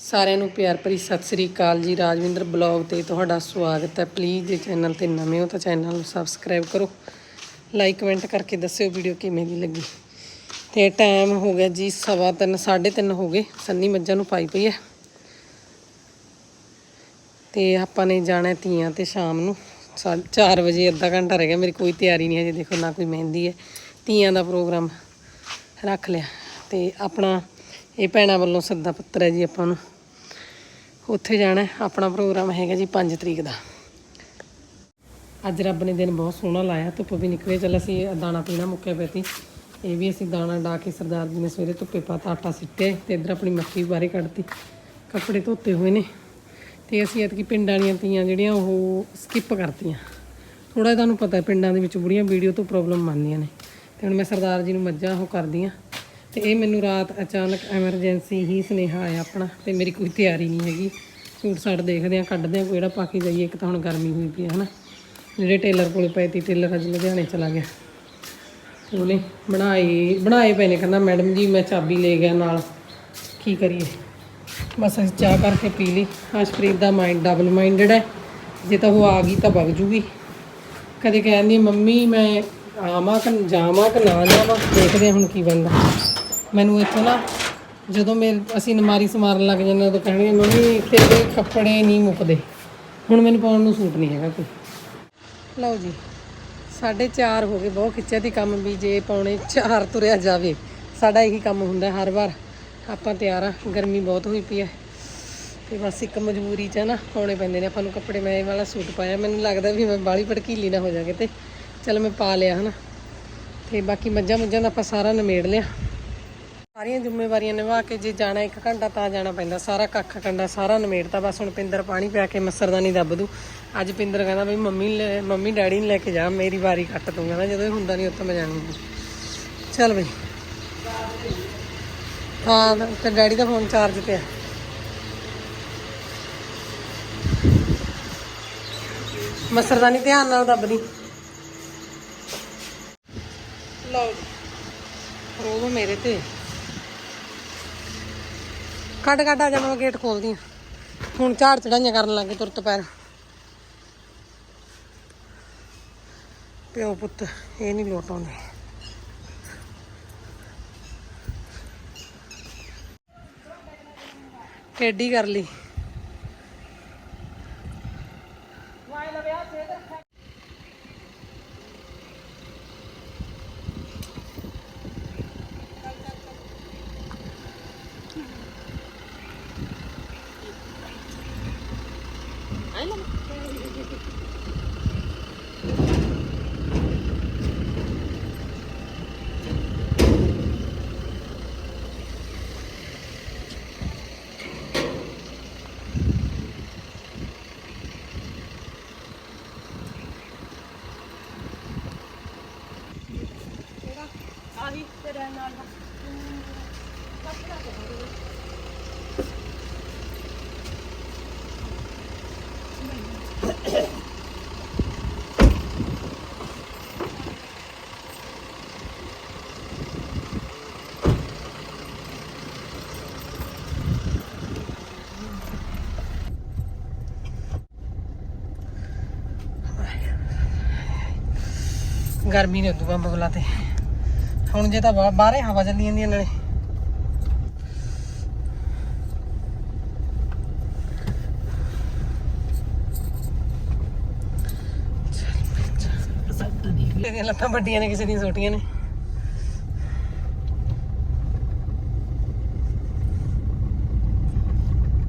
ਸਾਰਿਆਂ ਨੂੰ ਪਿਆਰ ਭਰੀ ਸਤਿ ਸ੍ਰੀ ਅਕਾਲ ਜੀ। ਰਾਜਵਿੰਦਰ ਬਲੌਗ ਤੇ ਤੁਹਾਡਾ ਸਵਾਗਤ ਹੈ। ਪਲੀਜ਼ ਜੇ ਚੈਨਲ ਤੇ ਨਵੇਂ ਹੋ ਤਾਂ ਚੈਨਲ ਨੂੰ ਸਬਸਕ੍ਰਾਈਬ ਕਰੋ। ਲਾਈਕ, ਕਮੈਂਟ ਕਰਕੇ ਦੱਸਿਓ ਵੀਡੀਓ ਕਿਵੇਂ ਦੀ ਲੱਗੀ। ਤੇ ਟਾਈਮ ਹੋ ਗਿਆ ਜੀ ਸਵਾ ਤਿੰਨ, ਸਾਢੇ ਤਿੰਨ ਹੋ ਗਏ। ਸੰਨੀ ਮੱਝਾਂ ਨੂੰ ਪਾਈ ਪਈ ਹੈ। ਤੇ ਆਪਾਂ ਨੇ ਜਾਣਾ ਹੈ ਤੀਆਂ ਤੇ ਸ਼ਾਮ ਨੂੰ। 4 ਵਜੇ ਅੱਧਾ ਘੰਟਾ ਰਹਿ ਗਿਆ। ਮੇਰੀ ਕੋਈ ਤਿਆਰੀ ਨਹੀਂ ਹਜੇ। ਦੇਖੋ ਨਾ ਕੋਈ ਮਹਿੰਦੀ ਹੈ। ਤੀਆਂ ਦਾ ਪ੍ਰੋਗਰਾਮ ਰੱਖ ਲਿਆ। ਤੇ ਆਪਣਾ ਇਹ ਭੈਣਾਂ ਵੱਲੋਂ ਸੱਦਾ ਪੱਤਰ ਹੈ ਜੀ ਆਪਾਂ ਨੂੰ। ਉੱਥੇ ਜਾਣਾ ਆਪਣਾ ਪ੍ਰੋਗਰਾਮ ਹੈਗਾ ਜੀ 5 ਤਰੀਕ ਦਾ। ਅੱਜ ਰੱਬ ਨੇ ਦਿਨ ਬਹੁਤ ਸੋਹਣਾ ਲਾਇਆ, ਧੁੱਪ ਵੀ ਨਿਕਲੇ। ਚੱਲ ਅਸੀਂ ਦਾਣਾ ਪੀਣਾ ਮੁੱਕਿਆ ਪਿਆ ਸੀ। ਇਹ ਵੀ ਅਸੀਂ ਦਾਣਾ ਡਾ ਕੇ ਸਰਦਾਰ ਜੀ ਨੇ ਸਵੇਰੇ ਧੁੱਪੇ ਪਾਤਾ, ਆਟਾ ਸਿੱਟੇ ਤੇ ਇੱਧਰ ਆਪਣੀ ਮੱਕੀ ਬਾਹਰੇ ਕੱਢਤੀ। ਕੱਪੜੇ ਧੋਤੇ ਹੋਏ ਨੇ ਤੇ ਅਸੀਂ ਐਤਕੀ ਪਿੰਡਾਂ ਵਾਲੀਆਂ ਤੀਆਂ ਜਿਹੜੀਆਂ ਉਹ ਸਕਿਪ ਕਰਤੀਆਂ। ਥੋੜਾ ਤੁਹਾਨੂੰ ਪਤਾ ਪਿੰਡਾਂ ਦੇ ਵਿੱਚ ਬੁੜੀਆਂ ਵੀਡੀਓ ਤੋਂ ਪ੍ਰੋਬਲਮ ਮੰਨਦੀਆਂ ਨੇ। ਤੇ ਹੁਣ ਮੈਂ ਸਰਦਾਰ ਜੀ ਨੂੰ ਮੱਝਾਂ ਉਹ ਕਰਦੀ ਆ ਤੇ ਇਹ ਮੈਨੂੰ ਰਾਤ ਅਚਾਨਕ ਐਮਰਜੈਂਸੀ ਹੀ ਸੁਨੇਹਾ ਆਇਆ ਆਪਣਾ ਤੇ ਮੇਰੀ ਕੋਈ ਤਿਆਰੀ ਨਹੀਂ ਹੈਗੀ। ਸੂਟ ਸਾਟ ਦੇਖਦੇ ਆ ਕੱਢਦੇ ਆ ਕਿਹੜਾ ਪਾ ਕੇ ਜਾਈਏ, ਇੱਕ ਤਾਂ ਹੁਣ ਗਰਮੀ ਹੋਈ ਪਈ ਹੈ ਹਨਾ। ਜਿਹੜੇ ਟੇਲਰ ਕੋਲੇ ਪਏ ਤੀ ਟੇਲਰ ਅੱਜ ਲੁਧਿਆਣੇ ਚਲਾ ਗਿਆ। ਉਹਨੇ ਬਣਾਏ ਬਣਾਏ ਪਏ ਨੇ, ਕਹਿੰਦਾ, ਮੈਡਮ ਜੀ, ਮੈਂ ਚਾਬੀ ਲੈ ਗਿਆ ਨਾਲ, ਕੀ ਕਰੀਏ? ਬਸ ਅਸੀਂ ਚਾਹ ਕਰਕੇ ਪੀ ਲਈ। ਅਸ਼ਪ੍ਰੀਤ ਦਾ ਮਾਈਂਡ ਡਬਲ ਮਾਈਂਡਡ ਹੈ। ਜੇ ਤਾਂ ਉਹ ਆ ਗਈ ਤਾਂ ਵਗ ਜੂਗੀ। ਕਦੇ ਕਹਿੰਦੀ ਮੰਮੀ, ਮੈਂ ਆਵਾਂ ਕਿ, ਜਾਵਾਂ ਕਿ ਨਾ ਜਾਵਾਂ? ਦੇਖਦੇ ਹਾਂ ਹੁਣ ਕੀ ਬਣਦਾ। ਮੈਨੂੰ ਇੱਥੋਂ ਨਾ ਜਦੋਂ ਮੇ ਅਸੀਂ ਨਮਾਰੀ ਸਮਾਰਨ ਲੱਗ ਜਾਂਦੇ ਉਦੋਂ ਕਹਿਣਗੇ, ਮੰਮੀ, ਤੇਰੇ ਕੱਪੜੇ ਨਹੀਂ ਮੁੱਕਦੇ। ਹੁਣ ਮੈਨੂੰ ਪਾਉਣ ਨੂੰ ਸੂਟ ਨਹੀਂ ਹੈਗਾ ਕੋਈ। ਲਓ ਜੀ 4:30 ਹੋ ਗਏ, ਬਹੁਤ ਖਿੱਚਿਆ ਦੀ ਕੰਮ ਵੀ, ਜੇ ਪੌਣੇ 4 ਤੁਰਿਆ ਜਾਵੇ, ਸਾਡਾ ਇਹੀ ਕੰਮ ਹੁੰਦਾ ਹਰ ਵਾਰ। ਆਪਾਂ ਤਿਆਰ ਆ ਗਰਮੀ ਬਹੁਤ ਹੋਈ ਪਈ ਹੈ। ਤੇ ਬਸ ਇੱਕ ਮਜਬੂਰੀ ਚ ਨਾ, ਪਾਉਣੇ ਪੈਂਦੇ ਨੇ ਆਪਾਂ ਨੂੰ ਕੱਪੜੇ। ਮੈਂ ਇਹ ਵਾਲਾ ਸੂਟ ਪਾਇਆ, ਮੈਨੂੰ ਲੱਗਦਾ ਵੀ ਮੈਂ ਬਾਲੀ ਭੜਕੀਲੀ ਨਾ ਹੋ ਜਾ ਕਿਤੇ। ਚਲ ਮੈਂ ਪਾ ਲਿਆ ਹਨਾ। ਤੇ ਬਾਕੀ ਮੱਝਾਂ ਮੁੱਝਾਂ ਦਾ ਆਪਾਂ ਸਾਰਾ ਨਿਮੇੜ ਲਿਆ। ਸਾਰੀਆਂ ਜ਼ਿੰਮੇਵਾਰੀਆਂ ਨਿਭਾ ਕੇ ਜੇ ਜਾਣਾ ਇੱਕ ਘੰਟਾ ਤਾਂ ਜਾਣਾ ਪੈਂਦਾ, ਸਾਰਾ ਕੱਖ ਕੰਡਾ, ਸਾਰਾ ਨਿਮੇੜਤਾ, ਬਸ ਹੁਣ ਪਿੰਦਰ ਪਾਣੀ ਪਿਆ ਕੇ ਮੱਸਰਦਾਨੀ ਦੱਬ ਦੂ। ਅੱਜ ਪਿੰਦਰ ਕਹਿੰਦਾ ਬਈ ਮੰਮੀ ਮੰਮੀ ਡੈਡੀ ਨੂੰ ਲੈ ਕੇ ਜਾ, ਮੇਰੀ ਵਾਰੀ ਕੱਟ ਦੂੰਗਾ ਨਾ ਜਦੋਂ ਇਹ ਹੁੰਦਾ ਨਹੀਂ ਉੱਥੇ ਮੈਂ ਜਾਣੀ ਚੱਲ ਬਈ। ਹਾਂ, ਤੇ ਡੈਡੀ ਦਾ ਫੋਨ ਚਾਰਜ ਤੇ ਆ। ਮਸਰਦਾਨੀ ਧਿਆਨ ਨਾਲ ਦੱਬਦੀ। ਲਓ ਰੋਵ ਮੇਰੇ ਤੇ। ਕੱਢ ਕੱਢ ਆ ਜਾ ਮੈਂ ਗੇਟ ਖੋਲਦੀ ਆ ਹੁਣ ਝਾੜ ਚੜਾਈਆਂ ਕਰਨ ਲੱਗੇ ਤੁਰਤ ਪੈਰ। ਪਿਓ ਪੁੱਤ, ਇਹ ਨਹੀਂ ਲੋਟ ਆਉਂਦੇ। ਟੇਡੀ ਕਰ ਲਈ। ਗਰਮੀ ਨੇ ਉਦੋਂ ਬੰਬ ਬੁਲਾ ਤੇ। ਹੁਣ ਜੇ ਤਾਂ ਬਾਹਰੇ ਹਵਾ ਚੱਲੀ ਜਾਂਦੀ ਹੈ ਨਾਲੇ। ਇਹਦੀਆਂ ਲੱਤਾਂ ਵੱਡੀਆਂ ਨੇ ਕਿਸੇ ਦੀਆਂ ਛੋਟੀਆਂ ਨੇ।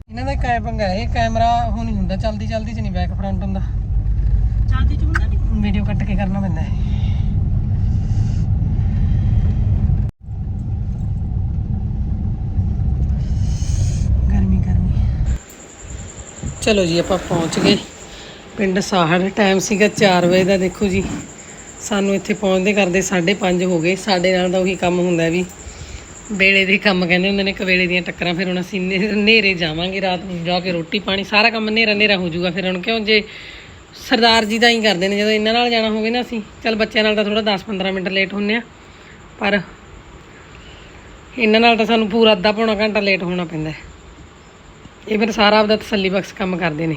ਇਹਨਾਂ ਦਾ ਕੈ ਪੰਗਾ ਇਹ ਕੈਮਰਾ ਉਹ ਨਹੀਂ ਹੁੰਦਾ ਚਲਦੀ ਚਲਦੀ ਚ ਨਹੀਂ ਬੈਕ ਫਰੰਟ ਹੁੰਦਾ। ਚਾਂਦੀ ਚ ਹੁੰਦਾ ਨਹੀਂ। ਵੀਡੀਓ ਕੱਟ ਕੇ ਕਰਨਾ ਪੈਂਦਾ ਹੈ ਗਰਮੀ ਗਰਮੀ ਚਲੋ ਜੀ, ਆਪਾਂ ਪਹੁੰਚ ਗਏ। ਪਿੰਡ ਸਾਹੜ ਟਾਈਮ ਸੀਗਾ 4 ਵਜੇ ਦਾ, ਦੇਖੋ ਜੀ। ਸਾਨੂੰ ਇੱਥੇ ਪਹੁੰਚਦੇ ਕਰਦੇ 5:30 ਹੋ ਗਏ। ਸਾਡੇ ਨਾਲ ਤਾਂ ਉਹੀ ਕੰਮ ਹੁੰਦਾ ਵੀ ਵੇਲੇ ਦੇ ਕੰਮ ਕਹਿੰਦੇ ਹੁੰਦੇ ਨੇ ਕਵੇਲੇ ਦੀਆਂ ਟੱਕਰਾਂ। ਫਿਰ ਹੁਣ ਅਸੀਂ ਨੇ- ਨੇਰੇ ਜਾਵਾਂਗੇ ਰਾਤ ਨੂੰ, ਜਾ ਕੇ ਰੋਟੀ ਪਾਣੀ, ਸਾਰਾ ਕੰਮ ਨੇਰਾ ਨੇਰਾ ਹੋ ਜਾਊਗਾ। ਫਿਰ ਹੁਣ ਕਿਉਂ ਜੇ ਸਰਦਾਰ ਜੀ ਦਾ ਹੀ ਕਰਦੇ ਨੇ, ਜਦੋਂ ਇਹਨਾਂ ਨਾਲ ਜਾਣਾ ਹੋਵੇ ਨਾ ਅਸੀਂ। ਚੱਲ ਬੱਚਿਆਂ ਨਾਲ ਤਾਂ ਥੋੜਾ 10-15 ਮਿੰਟ ਲੇਟ ਹੁੰਨੇ ਆ। ਪਰ ਇਹਨਾਂ ਨਾਲ ਤਾਂ ਸਾਨੂੰ ਪੂਰਾ ਅੱਧਾ ਪੌਣਾ ਘੰਟਾ ਲੇਟ ਹੋਣਾ ਪੈਂਦਾ ਹੈ। ਇਹ ਫਿਰ ਸਾਰਾ ਆਪਦਾ ਤਸੱਲੀ ਬਖਸ਼ ਕੰਮ ਕਰਦੇ ਨੇ।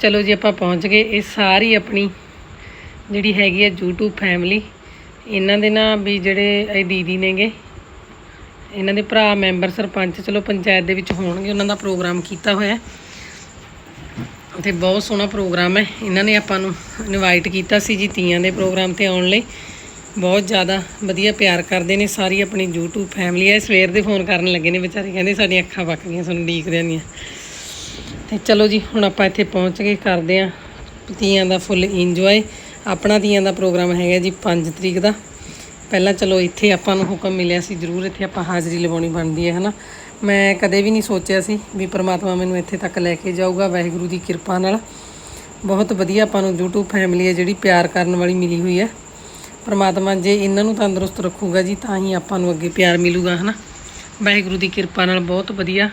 ਚਲੋ ਜੀ ਆਪਾਂ ਪਹੁੰਚ ਗਏ। ਇਹ ਸਾਰੀ ਆਪਣੀ ਜਿਹੜੀ ਹੈਗੀ ਹੈ YouTube ਫੈਮਿਲੀ ਇਹਨਾਂ ਦੇ ਨਾ ਵੀ ਜਿਹੜੇ ਇਹ ਦੀਦੀ ਨੇਗੇ। ਇਹਨਾਂ ਦੇ ਭਰਾ, ਮੈਂਬਰ, ਸਰਪੰਚ, ਚਲੋ ਪੰਚਾਇਤ ਦੇ ਵਿੱਚ ਹੋਣਗੇ। ਉਹਨਾਂ ਦਾ ਪ੍ਰੋਗਰਾਮ ਕੀਤਾ ਹੋਇਆ। ਹੈ। ਤੇ ਬਹੁਤ ਸੋਹਣਾ ਪ੍ਰੋਗਰਾਮ ਹੈ। ਇਹਨਾਂ ਨੇ ਆਪਾਂ ਨੂੰ ਇਨਵਾਈਟ ਕੀਤਾ ਸੀ ਜੀ ਤੀਆਂ ਦੇ ਪ੍ਰੋਗਰਾਮ ਤੇ ਆਉਣ ਲਈ। ਬਹੁਤ ਜ਼ਿਆਦਾ ਵਧੀਆ ਪਿਆਰ ਕਰਦੇ ਨੇ ਸਾਰੀ ਆਪਣੀ YouTube ਫੈਮਿਲੀ ਹੈ ਸਵੇਰ ਦੇ ਫੋਨ ਕਰਨ ਲੱਗੇ ਨੇ ਵਿਚਾਰੇ। ਕਹਿੰਦੇ ਸਾਡੀਆਂ ਅੱਖਾਂ ਪੱਕ ਗਈਆਂ, ਸਾਨੂੰ ਡੀਕਦਿਆਂ ਦੀਆਂ ਤੇ ਚਲੋ ਜੀ, ਹੁਣ ਆਪਾਂ ਇੱਥੇ ਪਹੁੰਚ ਕੇ ਕਰਦੇ ਆਂ ਤੀਆਂ ਦਾ ਫੁੱਲ ਇੰਜੋਏ ਆਪਣਾ ਤੀਆਂ ਦਾ ਪ੍ਰੋਗਰਾਮ ਹੈਗਾ ਜੀ 5 ਤਰੀਕ ਦਾ। ਪਹਿਲਾਂ ਚਲੋ ਇੱਥੇ ਆਪਾਂ ਨੂੰ ਹੁਕਮ ਮਿਲਿਆ ਸੀ, ਜ਼ਰੂਰ ਇੱਥੇ ਆਪਾਂ ਹਾਜ਼ਰੀ ਲਵਾਉਣੀ ਬਣਦੀ ਹੈ, ਹਨਾ? ਮੈਂ ਕਦੇ ਵੀ ਨਹੀਂ ਸੋਚਿਆ ਸੀ ਵੀ ਪ੍ਰਮਾਤਮਾ ਮੈਨੂੰ ਇੱਥੇ ਤੱਕ ਲੈ ਕੇ ਜਾਊਗਾ, ਵਾਹਿਗੁਰੂ ਦੀ ਕਿਰਪਾ ਨਾਲ। ਬਹੁਤ ਵਧੀਆ ਆਪਾਂ ਨੂੰ YouTube ਫੈਮਿਲੀ ਹੈ ਜਿਹੜੀ ਪਿਆਰ ਕਰਨ ਵਾਲੀ ਮਿਲੀ ਹੋਈ ਹੈ। ਪਰਮਾਤਮਾ ਜੇ ਇਹਨਾਂ ਨੂੰ ਤੰਦਰੁਸਤ ਰੱਖੂਗਾ ਜੀ, ਤਾਂ ਹੀ ਆਪਾਂ ਨੂੰ ਅੱਗੇ ਪਿਆਰ ਮਿਲੂਗਾ, ਹਨਾ? ਵਾਹਿਗੁਰੂ ਦੀ ਕਿਰਪਾ ਨਾਲ ਬਹੁਤ ਵਧੀਆ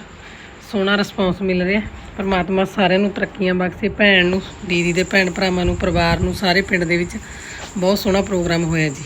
ਸੋਹਣਾ ਰਿਸਪੌਂਸ ਮਿਲ ਰਿਹਾ। ਪਰਮਾਤਮਾ ਸਾਰਿਆਂ ਨੂੰ ਤਰੱਕੀਆਂ ਬਖਸ਼ੇ, ਭੈਣ ਨੂੰ, ਦੀਦੀ ਦੇ ਭੈਣ ਭਰਾਵਾਂ ਨੂੰ, ਪਰਿਵਾਰ ਨੂੰ, ਸਾਰੇ ਪਿੰਡ ਦੇ ਵਿੱਚ ਬਹੁਤ ਸੋਹਣਾ ਪ੍ਰੋਗਰਾਮ ਹੋਇਆ ਜੀ।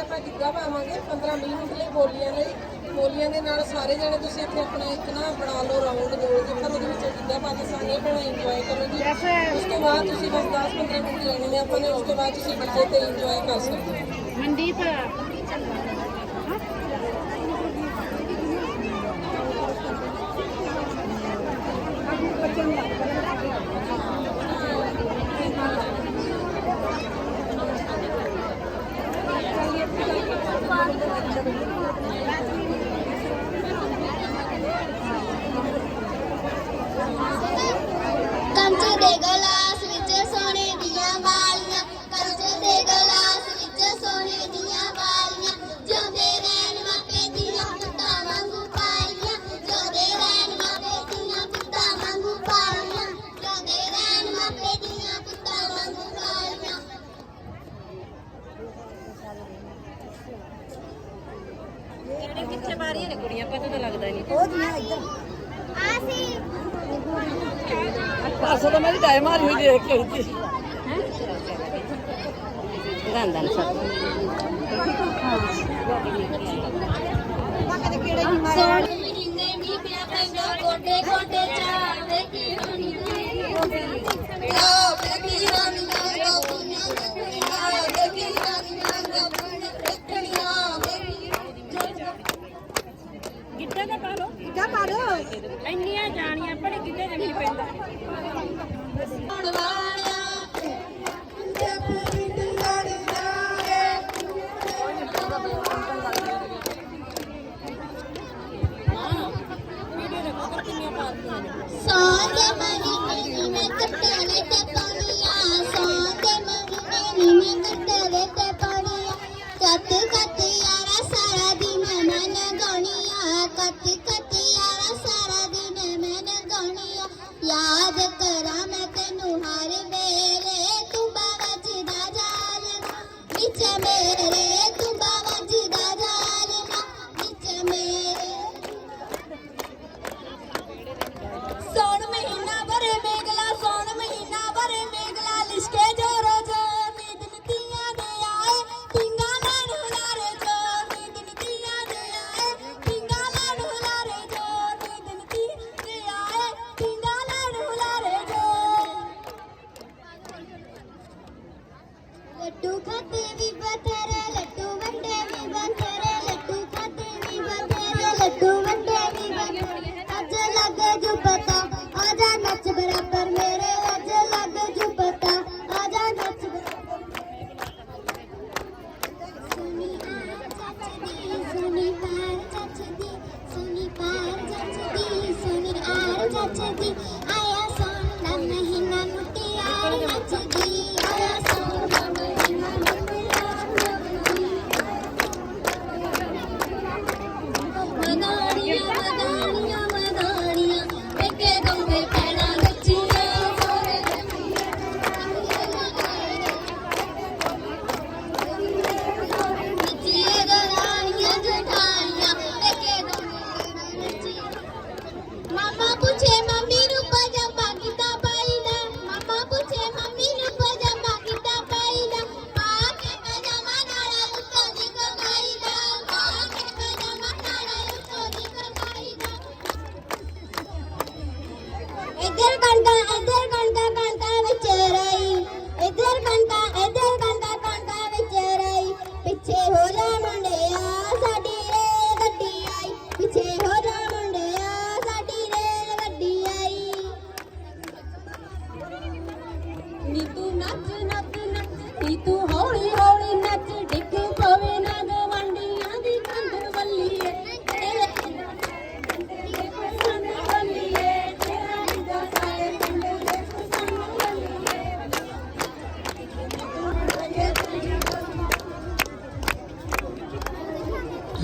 ਆਪਾਂ ਜਿੱਦਾਂ ਪਾਵਾਂਗੇ 15 20 ਮਿੰਟ ਲਈ ਬੋਲੀਆਂ ਲਈ ਬੋਲੀਆਂ ਦੇ ਨਾਲ ਸਾਰੇ ਜਣੇ ਤੁਸੀਂ ਇੱਥੇ ਆਪਣਾ ਇੱਕ ਨਾ ਬਣਾ ਲਓ ਰਾਉਂਡ ਗੋਲ ਤੇ ਪਰ ਉਹਦੇ ਵਿੱਚ ਜਿੱਦਾਂ ਪਾਕਿਸਤਾਨੀ ਹੈ ਬੜਾ ਇੰਜੋਏ ਕਰੋ ਜੀ ਉਸ ਤੋਂ ਬਾਅਦ ਤੁਸੀਂ ਬਸ 10 15 ਮਿੰਟ ਲੈਣੇ ਨੇ ਆਪਾਂ ਉਸ ਤੋਂ ਬਾਅਦ ਤੁਸੀਂ ਬੱਚੇ ਤੇ ਇੰਜੋਏ ਕਰ ਸਕਦੇ ਹੋ Mandeep Thank you. regalas, riquezas. ਹੋਊਗੀ ਗੰਦਾਂ ਸਭ ਬਾਕੀ ਕਿਹੜੇ ਹੀ ਮਾਰਿਆ ਹਿੰਦੇ ਮੀ ਪਿਆ ਪੈਂਦਾ ਕੋਟੇ ਕੋਟੇ ਚਾਵੇ ਕੀ ਹੋਣੀ ਲੋ ਬੇਕੀ ਰਾਨੀ ਨਾ ਕੋਈਆਂ ਦੇਖਣੀਆਂ ਬੇਕੀ ਰਾਨੀ ਨਾ ਕੋਈਆਂ ਦੇਖਣੀਆਂ ਬੇਕੀ ਗਿੱਧਾ ਦਾ ਪਾ ਲੋ ਗਿੱਧਾ ਪਾ ਲੋ ਇੰਨੀਆਂ ਜਾਣੀਆਂ ਆਪਣੇ ਗਿੱਧੇ ਦੇ ਵੀ ਪੈਂਦਾ।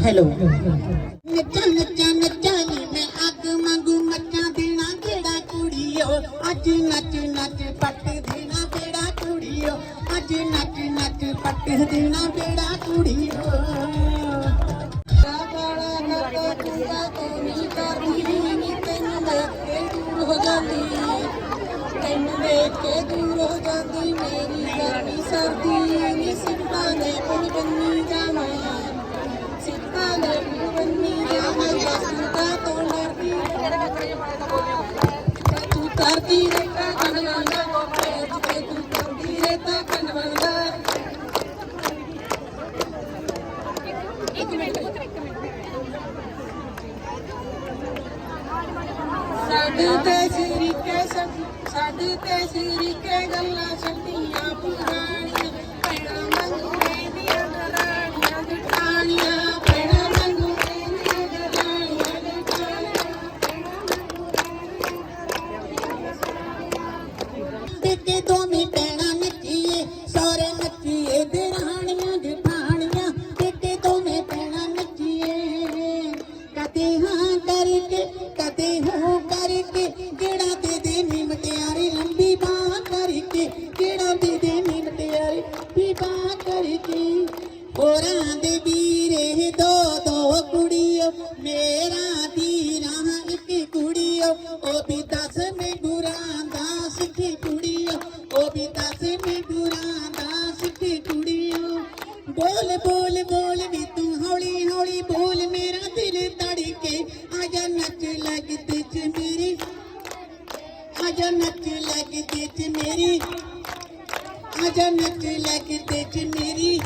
ਹੈਲੋ। ਨੱਚਾ ਨੱਚਾ ਨੱਚਾ ਨੀ ਮੈਂ ਅੱਗ ਮੰਗੂ ਮੱਚਾ ਦੇਣਾ ਕਿਹੜਾ ਕੁੜੀਓ? ਅੱਜ ਨੱਚ ਨੱਚ ਪੱਟ ਦੇਣਾ ਕਿਹੜਾ ਕੁੜੀਓ? ਅੱਜ ਨੱਚ ਨੱਚ ਪੱਟ ਦੇਣਾ ਕਿਹੜਾ ਕਰਦੀ ਰੇਤਾ ਕਨਵੰਦਾ ਤੇ ਤੂੰ ਕਰਦੀ ਰੇਤਾ ਕਨਵੰਦਾ ਇੱਕ ਮਿੰਟ ਇੱਕ ਮਿੰਟ ਸਾਡੇ ਤੇ ਸਿਰਿਕੇ ਸਾਡੇ ਤੇ ਸਿਰਿਕੇ ਗੱਲਾਂ ਛੱਡੀਆਂ ਪੁਰਾਣੀਆਂ ਦੇ ਵੀਰੇ, ਦੋ ਦੋ ਕੁੜੀਓ, ਮੇਰਾ ਵੀਰਾਂ ਇੱਕ ਕੁੜੀਓ, ਉਹ ਵੀ ਦੱਸ ਮੇ ਗੁਰਾਂ ਦਾ ਸਿੱਖੀ ਕੁੜੀਓ, ਉਹ ਵੀ ਦੱਸ ਮੇ ਗੁਰਾਂ ਦਾ ਸਿੱਖੀ ਕੁੜੀਓ। ਬੋਲ ਬੋਲ ਬੋਲ ਵੀ ਤੂੰ ਹੌਲੀ ਹੌਲੀ ਬੋਲ, ਮੇਰਾ ਦਿਲ ਧੜਕੇ, ਆਜਾ ਨੱਚ ਲੱਗ ਤੇ ਚ ਮੇਰੀ, ਆਜਾ ਨੱਚ ਲੱਗ ਤੇ ਚ ਮੇਰੀ, ਆਜਾ ਨੱਚ ਲੱਗ ਤੇ ਚ ਮੇਰੀ।